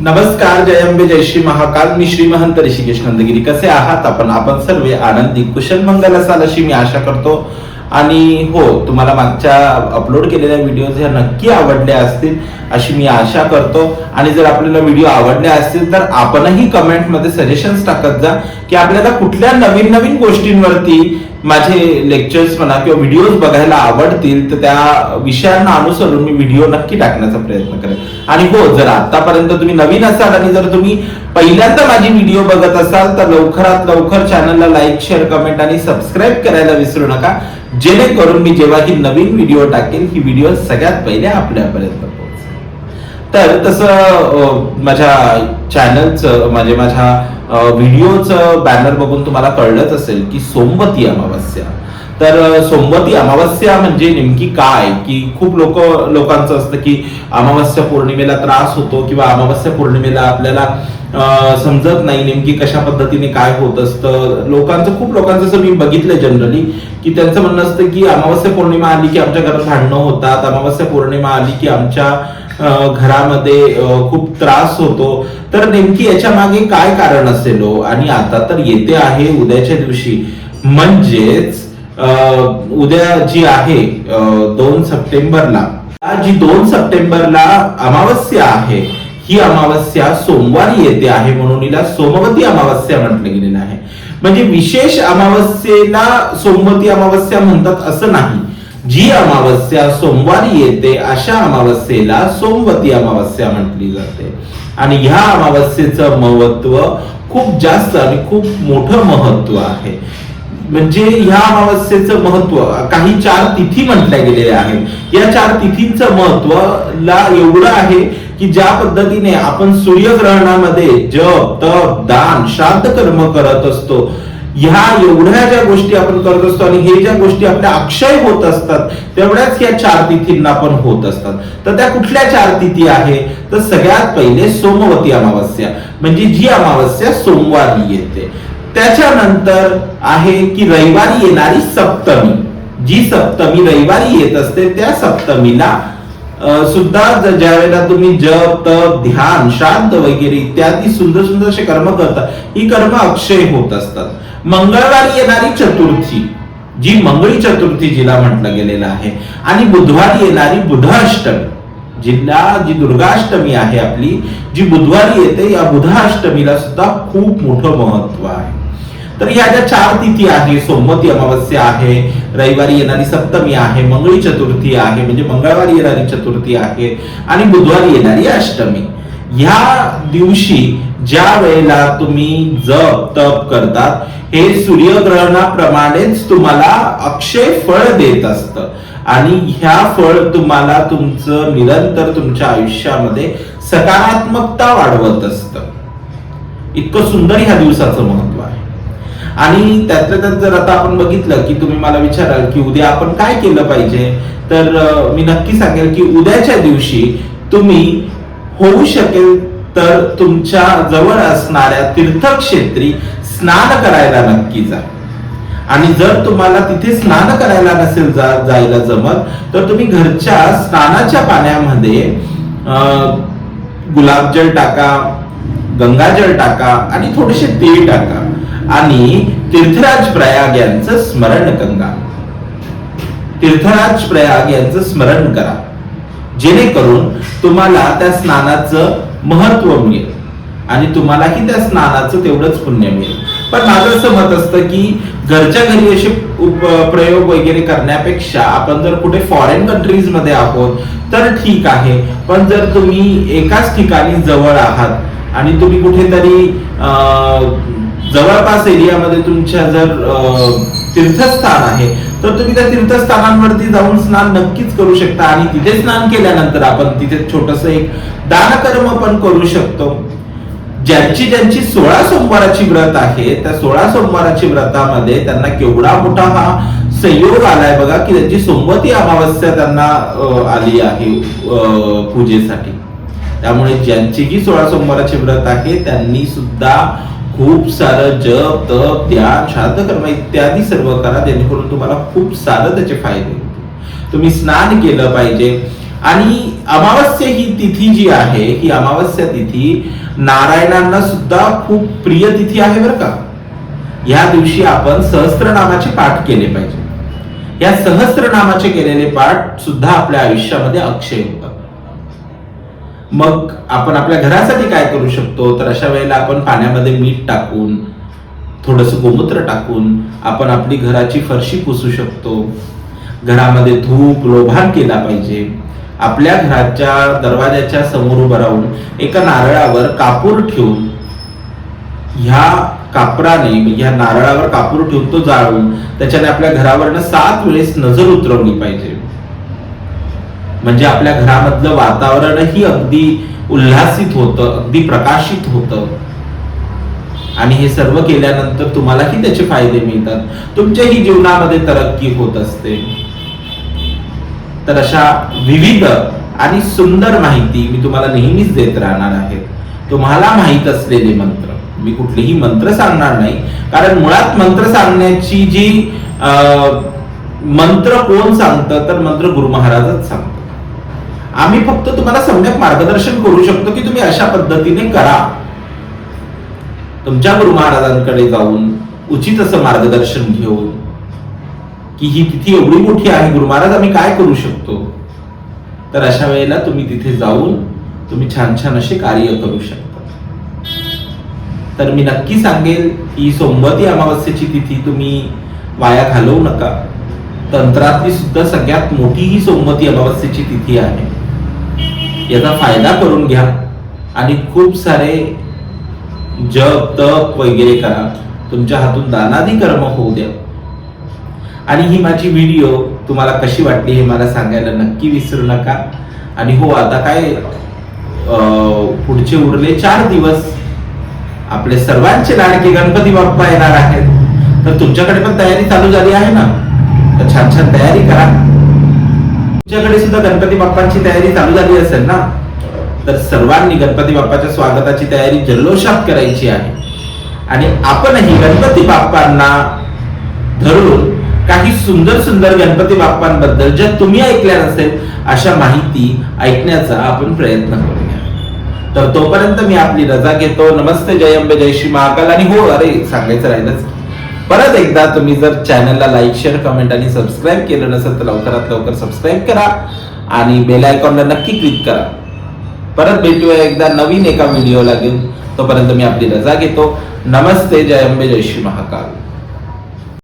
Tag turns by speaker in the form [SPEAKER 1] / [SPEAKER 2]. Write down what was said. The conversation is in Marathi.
[SPEAKER 1] नमस्कार जय अंबे जय श्री महाकाल. मी श्री महंत ऋषिकेश नंदगिरी. कसे आहात आपण? आपण सर्व आनंदी कुशल मंगल असाल अशी मी आशा करतो. आणि हो तुम्हाला मागच्या अपलोड केलेल्या व्हिडिओज ह्या नक्की आवडल्या असतील अशी मी आशा करतो. आणि जर आपल्याला व्हिडिओ आवडले असतील तर आपणही कमेंटमध्ये सजेशन्स टाकत जा की आपल्याला कुठल्या नवीन नवीन गोष्टींवरती माझे लेक्चर्स म्हणा किंवा व्हिडिओज बघायला आवडतील तर त्या विषयांना अनुसरून मी व्हिडिओ नक्की टाकण्याचा प्रयत्न करेन. आणि हो जर आतापर्यंत तुम्ही नवीन असाल आणि जर तुम्ही पहिल्यांदा माझी व्हिडिओ बघत असाल तर लवकरात लवकर चॅनलला लाईक शेअर कमेंट आणि सबस्क्राईब करायला विसरू नका. जेणेकरून मी जेव्हा ही नवीन व्हिडिओ टाकेल ही व्हिडिओ सगळ्यात पहिले आपल्यापर्यंत तर तसं माझ्या चॅनलचं म्हणजे माझ्या व्हिडिओचं बॅनर बघून तुम्हाला कळलंच असेल की सोमवती अमावस्या. तर सोमवती अमावस्या म्हणजे नेमकी काय? की खूप लोक लोकांचं असतं की अमावस्या पौर्णिमेला त्रास होतो किंवा अमावस्या पौर्णिमेला आपल्याला समजत नाही नेमकी कशा पद्धतीने काय होत असतं. लोकांचं खूप लोकांचं असं मी बघितलंय जनरली की त्यांचं म्हणणं असतं की अमावस्या पौर्णिमा आली की आमच्या घरात भांडणं होतात. अमावस्या पौर्णिमा आली की आमच्या घरामध्ये खूप त्रास होतो. तर नेमकी याच्या मागे काय कारण असेल हो? आणि आता तर येते आहे उद्याच्या दिवशी. म्हणजेच उद्या जी आहे दोन सप्टेंबरला. जी दोन सप्टेंबरला अमावस्या आहे ही अमावस्या सोमवारी येते आहे म्हणून हिला सोमवती अमावस्या म्हटलं गेलेलं आहे. म्हणजे विशेष अमावस्येला सोमवती अमावस्या म्हणतात असं नाही. जी अमावस्या सोमवारी येते अशा अमावस्येला सोमवती अमावस्या म्हटली जाते. आणि ह्या अमावस्येचं महत्त्व खूप जास्त आणि खूप मोठं महत्त्व आहे. म्हणजे ह्या अमावस्येचं महत्त्व काही चार तिथी म्हटल्या गेलेल्या आहेत. या चार तिथींचं महत्त्व ला एवढं आहे की ज्या पद्धतीने आपण सूर्यग्रहणामध्ये जप तप दान शांत कर्म करत असतो ह्या एवढ्या ज्या गोष्टी आपण करत असतो आणि हे ज्या गोष्टी आपल्या अक्षय होत असतात तेवढ्याच या चार तिथींना पण होत असतात. तर त्या कुठल्या चार तिथी आहे? तर सगळ्यात पहिले सोमवती अमावस्या. म्हणजे जी अमावस्या सोमवारी येते. त्याच्यानंतर आहे की रविवारी येणारी सप्तमी. जी सप्तमी रविवारी येत असते त्या सप्तमीला सुद्धा ज्या वेळेला तुम्ही जप तप ध्यान शांत वगैरे इत्यादी सुंदर सुंदर असे कर्म करता ही कर्म अक्षय होत असतात. मंगळवारी येणारी चतुर्थी जी मंगळी चतुर्थी जिला म्हटलं गेलेलं आहे आणि बुधवारी येणारी बुधाष्टमी. जिल्हा जी दुर्गाष्टमी आहे आपली जी बुधवारी येते या बुधाष्टमीला सुद्धा खूप मोठं महत्त्व आहे. तर या ज्या चार तिथी आहे. सोमवती अमावस्या आहे रविवारी येणारी सप्तमी आहे मंगळी चतुर्थी आहे म्हणजे मंगळवारी येणारी चतुर्थी आहे आणि बुधवारी येणारी अष्टमी. ह्या दिवशी ज्या वेळेला तुम्ही जप तप करतात हे सूर्यग्रहणाप्रमाणेच तुम्हाला अक्षय फळ देत असतं. आणि ह्या फळ तुम्हाला तुमचं निरंतर तुमच्या आयुष्यामध्ये सकारात्मकता वाढवत असतं. इतकं सुंदर ह्या दिवसाचं महत्त्व आणि त्यातल्या त्यात जर आता आपण बघितलं की तुम्ही मला विचाराल की उद्या आपण काय केलं पाहिजे तर मी नक्की सांगेल की उद्याच्या दिवशी तुम्ही होऊ शकेल तर तुमच्या जवळ असणाऱ्या तीर्थक्षेत्री स्नान करायला नक्की जा. आणि जर तुम्हाला तिथे स्नान करायला नसेल जा जायला जमत तर तुम्ही घरच्या स्नानाच्या पाण्यामध्ये गुलाबजल टाका गंगाजल टाका आणि थोडेसे तेल टाका. आणि तीर्थराज प्रयाग यांचं स्मरण गंगा. तीर्थराज प्रयाग यांचं स्मरण करा. जेणेकरून तुम्हाला त्या स्नानाचं महत्त्व मिळेल आणि तुम्हालाही त्या स्नानाचं तेवढंच पुण्य मिळेल. पण माझं असं मत असतं की घरच्या घरी असे प्रयोग वगैरे करण्यापेक्षा आपण जर कुठे फॉरेन कंट्रीजमध्ये आहोत तर ठीक आहे. पण जर तुम्ही एकाच ठिकाणी जवळ आहात आणि तुम्ही कुठेतरी अं, जवळपास एरियामध्ये तुमच्या जर तीर्थस्थान आहे तर तुम्ही त्या तीर्थस्थानांवरती जाऊन स्नान नक्कीच करू शकता. आणि तिथे स्नान केल्यानंतर आपण तिथे छोटस एक दानकर्म पण करू शकतो. ज्यांची ज्यांची सोळा सोमवाराची व्रत आहे त्या सोळा सोमवाराची व्रतामध्ये त्यांना केवढा मोठा हा संयोग आलाय बघा की त्यांची सोमवती अमावस्या त्यांना आली आहे अं, पूजेसाठी. त्यामुळे ज्यांचीही सोळा सोमवाराचे व्रत आहे त्यांनी सुद्धा खूप सारं जप तप ध्यान शांत कर्म इत्यादी सर्व करा जेणेकरून तुम्हाला खूप सारं त्याचे फायदे तुम्ही स्नान केलं पाहिजे. आणि अमावस्या ही तिथी जी आहे ही अमावस्या तिथी नारायणांना सुद्धा खूप प्रिय तिथी आहे बरं का? या दिवशी आपण सहस्त्रनामाचे पाठ केले पाहिजे. या सहस्त्रनामाचे केलेले पाठ सुद्धा आपल्या आयुष्यामध्ये अक्षय होतात. मग आपण आपल्या घरासाठी काय करू शकतो? तर अशा वेळेला आपण पाण्यामध्ये मीठ टाकून थोडस गोमूत्र टाकून आपण आपली घराची फरशी पुसू शकतो. घरामध्ये धूप लोभान केला पाहिजे. आपल्या घराच्या दरवाजाच्या समोर उभं राहून एका नारळावर कापूर ठेवून ह्या कापराने ह्या नारळावर कापूर ठेवून तो जाळून त्याच्याने आपल्या घरावरनं सात वेळेस नजर उतरवली पाहिजे. म्हणजे आपल्या घरामधलं वातावरणही अगदी उल्हासित होतं अगदी प्रकाशित होतं. आणि हे सर्व केल्यानंतर तुम्हालाही त्याचे फायदे मिळतात. तुमच्याही जीवनामध्ये तरक्की होत असते. तर अशा विविध आणि सुंदर माहिती मी तुम्हाला नेहमीच देत राहणार आहे. तुम्हाला माहीत असलेले मंत्र. मी कुठलेही मंत्र सांगणार नाही. कारण मुळात मंत्र सांगण्याची जी अं, मंत्र कोण सांगतं तर मंत्र गुरु महाराजच सांगतात. आम्ही फक्त तुम्हाला सम्यक मार्गदर्शन करू शकतो की तुम्ही अशा पद्धतीने करा. तुमच्या गुरु महाराजांकडे जाऊन उचित असं मार्गदर्शन घेऊन की ही तिथी एवढी मोठी आहे गुरु महाराज आम्ही काय करू शकतो? तर अशा वेळेला तुम्ही तिथे जाऊन तुम्ही छान छान असे कार्य करू शकता. तर मी नक्की सांगेल ही सोमवती अमावस्येची तिथी तुम्ही वाया घालवू नका. तंत्रातली सुद्धा सगळ्यात मोठी ही सोमवती अमावस्येची तिथी आहे. याचा फायदा करून घ्या. आणि खूप सारे जप तप वगैरे करा. तुमच्या हातून दानादी कर्म होऊ द्या. आणि ही माझी व्हिडिओ तुम्हाला कशी वाटली हे मला सांगायला नक्की विसरू नका. आणि हो आता काय पुढचे उरले चार दिवस आपले सर्वांचे लाडके गणपती बाप्पा येणार आहेत. तर तुमच्याकडे पण तयारी चालू झाली आहे ना? तर छान छान तयारी करा. तुमच्याकडे सुद्धा गणपती बाप्पांची तयारी चालू झाली असेल ना? तर सर्वांनी गणपती बाप्पाच्या स्वागताची तयारी जल्लोषात करायची आहे. आणि आपणही गणपती बाप्पांना धरून काही सुंदर सुंदर गणपती बाप्पांबद्दल ज्या तुम्ही ऐकल्या नसेल अशा माहिती ऐकण्याचा आपण प्रयत्न करूया. तर तोपर्यंत मी आपली रजा घेतो. नमस्ते जय अंबे जय श्री महाकाल. आणि हो अरे सांगायचं राहिलंच. परत एकदा तुम्ही जर चॅनलला लाईक शेअर कमेंट आणि सबस्क्राईब केलं नसेल तर लवकरात लवकर सबस्क्राईब करा आणि बेल आयकॉनला नक्की क्लिक करा. परत भेटूया एकदा नवीन एका व्हिडिओ लागेल तोपर्यंत मी आपली रजा घेतो. नमस्ते जय अंबे जय श्री महाकाल.